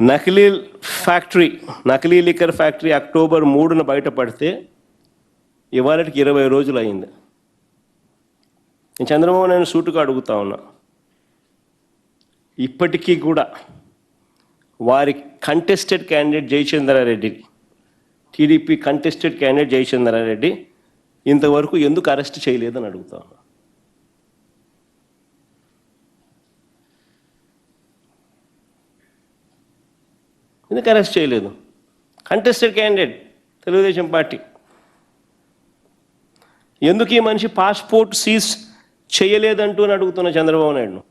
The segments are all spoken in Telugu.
నకిలీ ఫ్యాక్టరీ నకిలీ లిక్కర్ ఫ్యాక్టరీ అక్టోబర్ మూడున బయటపడితే ఇవాళకి ఇరవై రోజులు అయింది నేను చంద్రబాబు నేను సూటుగా అడుగుతా ఉన్నా. ఇప్పటికీ కూడా వారి contested candidate Jayachandra Reddy TDP contested candidate Jayachandra Reddy ఇంతవరకు ఎందుకు అరెస్ట్ చేయలేదని అడుగుతా ఉన్నా. ఎందుకు అరెస్ట్ చేయలేదు? Contested candidate Telugu Desam party. ఎందుకు ఈ మనిషి పాస్పోర్ట్ సీజ్ చేయలేదంటూ అని అడుగుతున్న చంద్రబాబు నాయుడు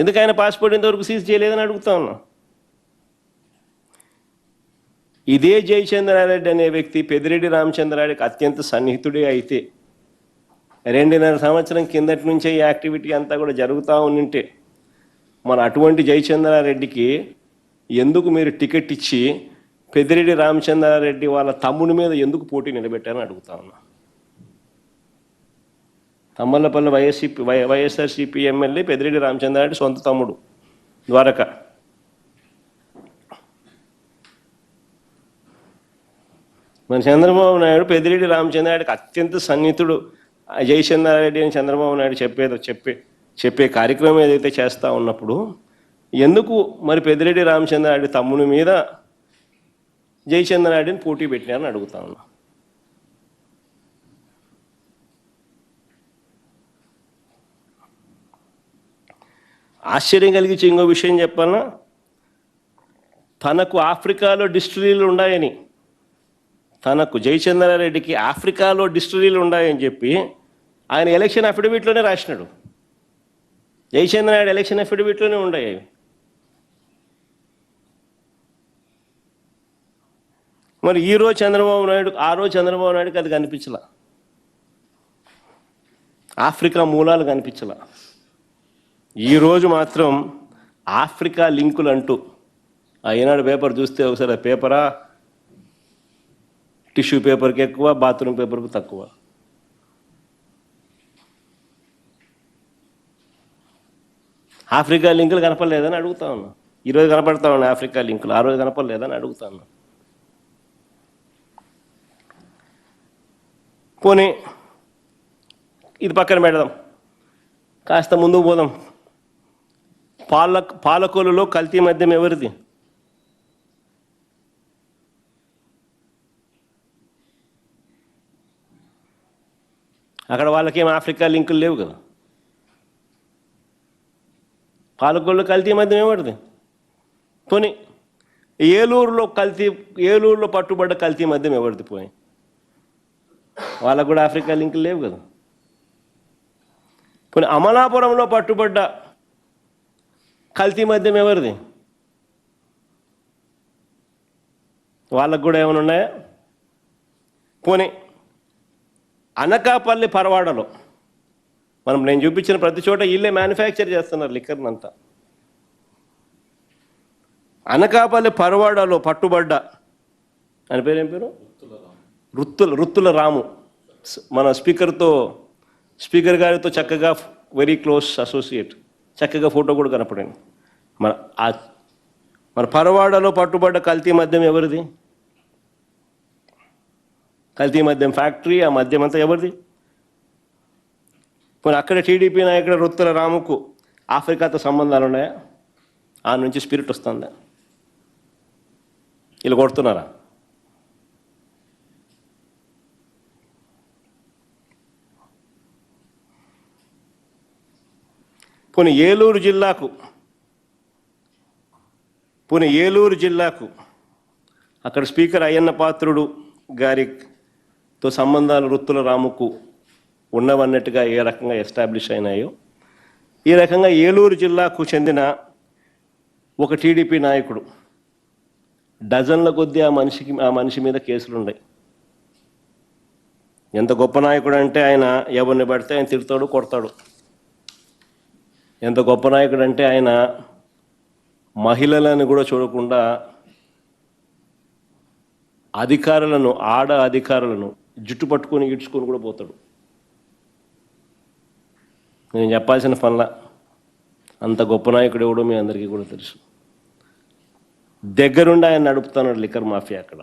ఎందుకు ఆయన పాస్పోర్ట్ ఇంతవరకు సీజ్ చేయలేదని అడుగుతా ఉన్నా? ఇదే జయచంద్రారెడ్డి అనే వ్యక్తి పెదిరెడ్డి రామచంద్రారెడ్డికి అత్యంత సన్నిహితుడే అయితే రెండున్నర సంవత్సరం కిందటి నుంచే ఈ యాక్టివిటీ అంతా కూడా జరుగుతూ ఉంటే మన అటువంటి జయచంద్రారెడ్డికి ఎందుకు మీరు టికెట్ ఇచ్చి పెద్దిరెడ్డి రామచంద్రారెడ్డి వాళ్ళ తమ్ముడి మీద ఎందుకు పోటీ నిలబెట్టారని అడుగుతా ఉన్నా. Tammalapalli YSCP Y YSRCP MLA Peddireddy Ramachandra Reddy సొంత తమ్ముడు ద్వారక. మన చంద్రబాబు నాయుడు పెద్దిరెడ్డి రామచంద్రారెడ్డికి అత్యంత సన్నిహితుడు. ఆ జయచంద్రారెడ్డి అని చంద్రబాబు నాయుడు చెప్పేదో చెప్పే చెప్పే కార్యక్రమం ఏదైతే చేస్తా ఉన్నప్పుడు ఎందుకు మరి పెద్దిరెడ్డి రామచంద్రారెడ్డి తమ్ముని మీద జయచంద్రారెడ్డిని పోటీ పెట్టినారని అడుగుతా ఉన్నా. ఆశ్చర్యం కలిగించే ఇంకో విషయం చెప్పాలన్నా తనకు ఆఫ్రికాలో డిస్టిలీలు ఉన్నాయని తనకు జయచంద్రారెడ్డికి ఆఫ్రికాలో డిస్టిలీలు ఉన్నాయని చెప్పి ఆయన ఎలక్షన్ అఫిడవిట్లోనే రాసినాడు. జయచంద్రనాయుడు ఎలక్షన్ అఫిడవిట్లోనే ఉన్నాయి అవి. మరి ఈ రోజు చంద్రబాబు నాయుడు ఆ రోజు చంద్రబాబు నాయుడుకి అది కనిపించలా? ఆఫ్రికా మూలాలు కనిపించలా? ఈరోజు మాత్రం ఆఫ్రికా లింకులు అంటూ ఆ ఈనాడు పేపర్ చూస్తే ఒకసారి పేపరా? టిష్యూ పేపర్కి ఎక్కువ బాత్రూమ్ పేపర్కి తక్కువ. ఆఫ్రికా లింకులు కనపడలేదని అడుగుతా ఉన్నా. ఈరోజు కనపడతా ఉన్నాయి ఆఫ్రికా లింకులు ఆ రోజు కనపడలేదని అడుగుతా ఉన్నా. పోనీ ఇది పక్కన పెడదాం. కాస్త ముందుకు పోదాం. పాల పాలకొల్లులో కల్తీ మద్యం ఎవరిది? అక్కడ వాళ్ళకేం ఆఫ్రికా లింకులు లేవు కదా? పాలకొల్లు కల్తీ మద్యం ఎవరిది పోనీ ఏలూరులో కల్తీ ఏలూరులో పట్టుబడ్డ కల్తీ మధ్యం ఎవరిది పోయి? వాళ్ళకు కూడా ఆఫ్రికా లింకులు లేవు కదా. పోనీ అమలాపురంలో పట్టుబడ్డ కల్తీ మద్యం ఎవరిది? వాళ్ళకు కూడా ఏమైనా ఉన్నాయా? పోనీ అనకాపల్లి పరవాడలో. మనం నేను చూపించిన ప్రతి చోట ఇల్లే మ్యానుఫ్యాక్చర్ చేస్తున్నారు లిక్కర్ని అంతా. అనకాపల్లి పరవాడలో పట్టుబడ్డ అని పేరు ఏం పేరు? రుత్తుల రుత్తుల రాము. మన స్పీకర్తో స్పీకర్ గారితో చక్కగా వెరీ క్లోజ్ అసోసియేట్ చక్కగా ఫోటో కూడా కనపడింది. మన ఆ మన పరవాడలో పట్టుబడ్డ కల్తీ మద్యం ఎవరిది? కల్తీ మద్యం ఫ్యాక్టరీ ఆ మద్యం అంతా ఎవరిది? పోనీ అక్కడ టీడీపీ నాయకుడు వృత్తుల రాముకు ఆఫ్రికాతో సంబంధాలు ఉన్నాయా? ఆ నుంచి స్పిరిట్ వస్తుందా? వీళ్ళు కొడుతున్నారా? పోనీ ఏలూరు జిల్లాకు పోనీ ఏలూరు జిల్లాకు అక్కడ స్పీకర్ అయ్యన్న పాత్రుడు గారితో సంబంధాలు వృత్తుల రాముకు ఉన్నవన్నట్టుగా ఏ రకంగా ఎస్టాబ్లిష్ అయినాయో ఈ రకంగా ఏలూరు జిల్లాకు చెందిన ఒక టీడీపీ నాయకుడు డజన్ల కొద్దీ ఆ మనిషికి ఆ మనిషి మీద కేసులు ఉన్నాయి ఎంత గొప్ప నాయకుడు అంటే ఆయన ఎవరిని పడితే ఆయన తిడతాడు కొడతాడు. ఎంత గొప్ప నాయకుడు అంటే ఆయన మహిళలను కూడా చూడకుండా అధికారులను ఆడ అధికారులను జుట్టు పట్టుకొని ఈడ్చుకొని కూడా పోతాడు. నేను చెప్పాల్సిన పనుల అంత గొప్ప నాయకుడు ఎవడో మీ అందరికీ కూడా తెలుసు. దగ్గరుండి ఆయన నడుపుతున్నాడు లిక్కర్ మాఫియా అక్కడ.